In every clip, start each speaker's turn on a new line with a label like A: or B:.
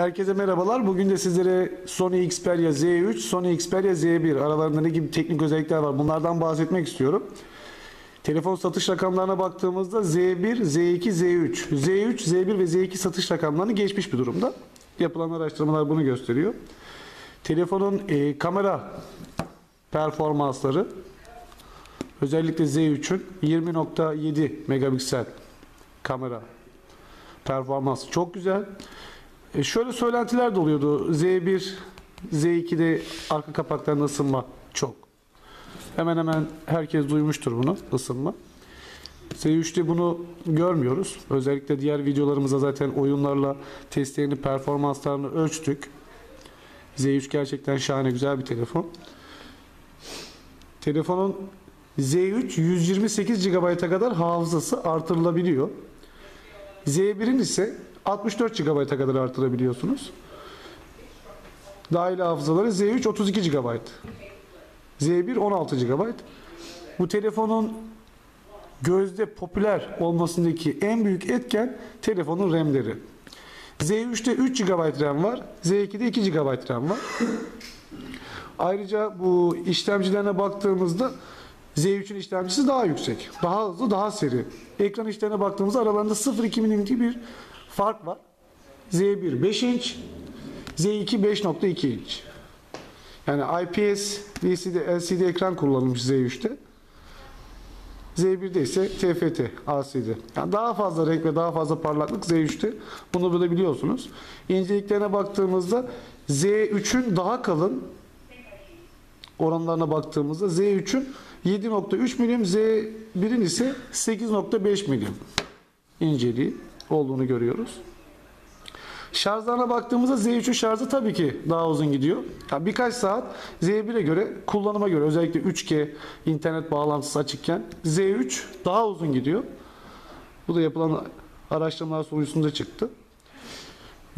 A: Herkese merhabalar. Bugün de sizlere Sony Xperia Z3, Sony Xperia Z1 aralarında ne gibi teknik özellikler var bunlardan bahsetmek istiyorum. Telefon satış rakamlarına baktığımızda Z1, Z2, Z3, Z3, Z1 ve Z2 satış rakamlarını geçmiş bir durumda. Yapılan araştırmalar bunu gösteriyor. Telefonun e, kamera performansları özellikle Z3'ün 20.7 megapiksel kamera performansı çok güzel. E şöyle söylentiler de oluyordu. Z1, Z2'de arka kapaktan ısınma çok. Hemen hemen herkes duymuştur bunu, ısınma. Z3'te bunu görmüyoruz. Özellikle diğer videolarımızda zaten oyunlarla testlerini, performanslarını ölçtük. Z3 gerçekten şahane güzel bir telefon. Telefonun Z3 128 GB'a kadar hafızası artırılabiliyor. Z1'in ise 64 GB'a kadar artırabiliyorsunuz. Dahil hafızaları Z3 32 GB. Z1 16 GB. Bu telefonun gözde popüler olmasındaki en büyük etken telefonun RAM'leri. Z3'te 3 GB RAM var, Z2'de 2 GB RAM var. Ayrıca bu işlemcilerine baktığımızda Z3'ün işlemcisi daha yüksek, daha hızlı, daha seri. Ekran işlerine baktığımızda aralarında 0.2 mm'lik bir fark var. Z1 5 inç, Z2 5.2 inç. Yani IPS LCD, LCD ekran kullanılmış Z3'te. Z1'de ise TFT LCD. Yani daha fazla renk ve daha fazla parlaklık Z3'te. Bunu da biliyorsunuz. İnceliklerine baktığımızda Z3'ün daha kalın oranlarına baktığımızda Z3'ün 7.3 milim, Z1'in ise 8.5 milim inceliği olduğunu görüyoruz. Şarjlarına baktığımızda Z3'ün şarjı tabii ki daha uzun gidiyor. Yani birkaç saat Z1'e göre, kullanıma göre özellikle 3G internet bağlantısı açıkken Z3 daha uzun gidiyor. Bu da yapılan araştırmalar sonucunda çıktı.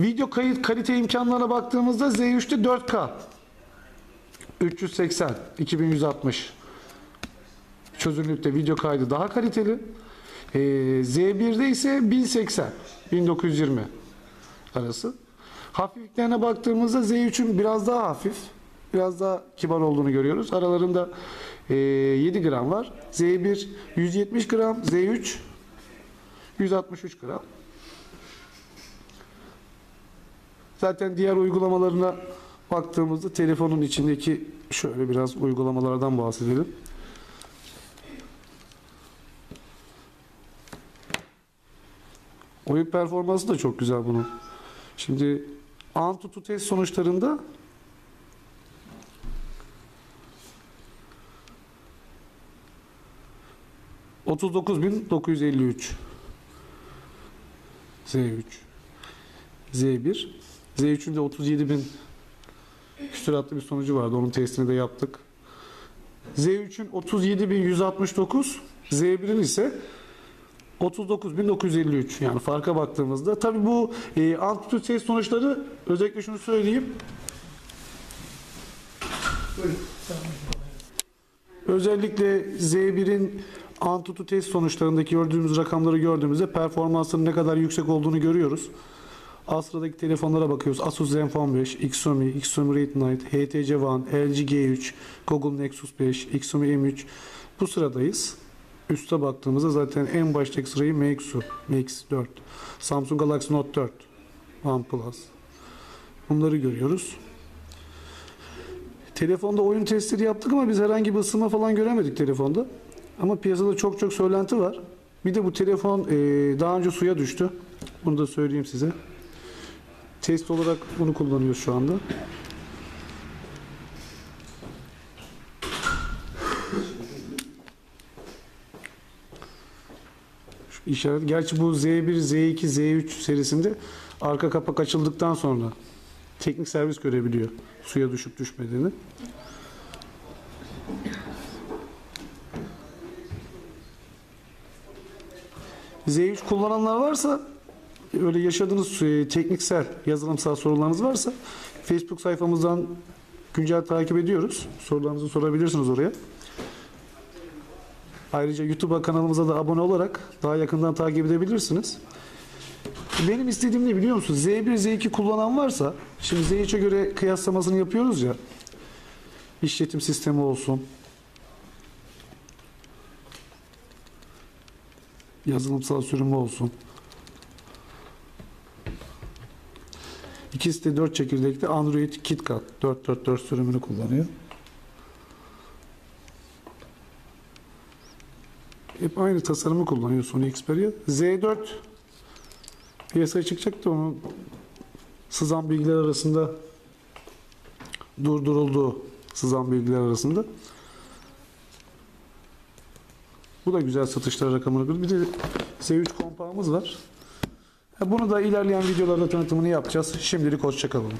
A: Video kayıt kalite imkanlarına baktığımızda Z3'te 4K 380 2160 çözünürlükte video kaydı daha kaliteli. Ee, Z1'de ise 1080 1920 arası. Hafifliklerine baktığımızda Z3'ün biraz daha hafif, biraz daha kibar olduğunu görüyoruz. Aralarında e, 7 gram var. Z1 170 gram, Z3 163 gram. Zaten diğer uygulamalarına baktığımızda telefonun içindeki şöyle biraz uygulamalardan bahsedelim. Oyun performansı da çok güzel bunun. Şimdi Antutu test sonuçlarında ...39.953 Z3 Z1 Z3'ün de 37.000 küsuratlı bir sonucu vardı. Onun testini de yaptık. Z3'ün 37.169 Z1'in ise 39.953 yani farka baktığımızda tabi bu e, Antutu test sonuçları özellikle şunu söyleyeyim. Özellikle Z1'in Antutu test sonuçlarındaki gördüğümüz rakamları gördüğümüzde performansının ne kadar yüksek olduğunu görüyoruz. Astra'daki telefonlara bakıyoruz. Asus Zenfone 5, Xiaomi, Xiaomi Redmi, HTC One, LG G3, Google Nexus 5, Xiaomi M3 bu sıradayız. Üste baktığımızda zaten en baştaki sırayı Meizu, MX4, Samsung Galaxy Note 4, OnePlus. Bunları görüyoruz. Telefonda oyun testleri yaptık ama biz herhangi bir ısınma falan göremedik telefonda. Ama piyasada çok çok söylenti var. Bir de bu telefon e, daha önce suya düştü. Bunu da söyleyeyim size. Test olarak bunu kullanıyoruz şu anda. Şu işaret. Gerçi bu Z1, Z2, Z3 serisinde arka kapak açıldıktan sonra teknik servis görebiliyor suya düşüp düşmediğini. Z3 kullananlar varsa öyle yaşadığınız e, tekniksel, yazılımsal sorularınız varsa Facebook sayfamızdan güncel takip ediyoruz. Sorularınızı sorabilirsiniz oraya. Ayrıca YouTube kanalımıza da abone olarak daha yakından takip edebilirsiniz. Benim istediğim ne biliyor musun? Z1, Z2 kullanan varsa, şimdi Z3'e göre kıyaslamasını yapıyoruz ya. İşletim sistemi olsun. Yazılımsal sürümü olsun. İkisi de 4 çekirdekli Android KitKat 444 sürümünü kullanıyor. Hep aynı tasarımı kullanıyor Sony Xperia. Z4 piyasaya çıkacak da onun sızan bilgiler arasında durduruldu sızan bilgiler arasında. Bu da güzel satışlar rakamını kırdı. Bir de Z3 kompağımız var. Bunu da ilerleyen videolarda tanıtımını yapacağız. Şimdilik hoşçakalın.